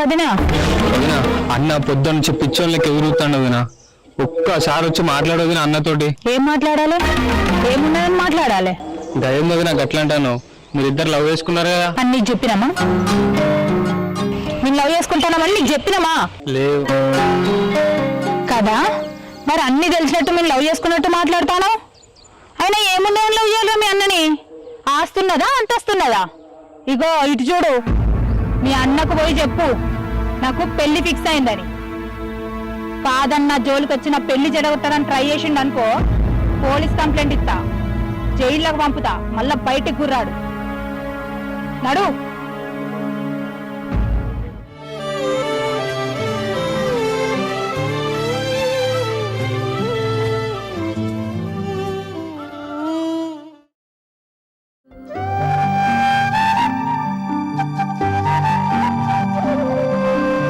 వదినా. వదినా అన్న పొద్దున్న నుంచి పిచ్చోళ్ళకి ఎదురుతాడు వదినా. ఒక్కసారి వచ్చి మాట్లాడదు అన్నతోటి. ఏం మాట్లాడాలి? ఏమున్నదని మాట్లాడాలి? దయం వదినా గట్లా అంటాను మీరిద్దరు లవ్ చేసుకున్నారు కదా? అని నీకు చెప్పినామా? నేను లవ్ చేసుకుంటానమని నీకు చెప్పినామా? లేవు. కదా? మరి అన్ని తెలిసినట్టు మేము లవ్ చేసుకున్నట్టు మాట్లాడతాను? అయినా ఏమున్నాయని లవ్ చేయాలి మీ అన్నని? ఆస్తున్నదా అంతస్తున్నదా? ఇగో ఇటు చూడు. మీ అన్నకు పోయి చెప్పు. నాకు పెళ్ళి ఫిక్స్ అయిందని. కాదన్న జోలికి వచ్చిన పెళ్ళి జరగొట్టాలని ట్రై చేసిండు అనుకో పోలీస్ కంప్లైంట్ ఇస్తా. జైల్లోకి పంపుతా. మళ్ళా బయటికి గుర్రాడు. నడు.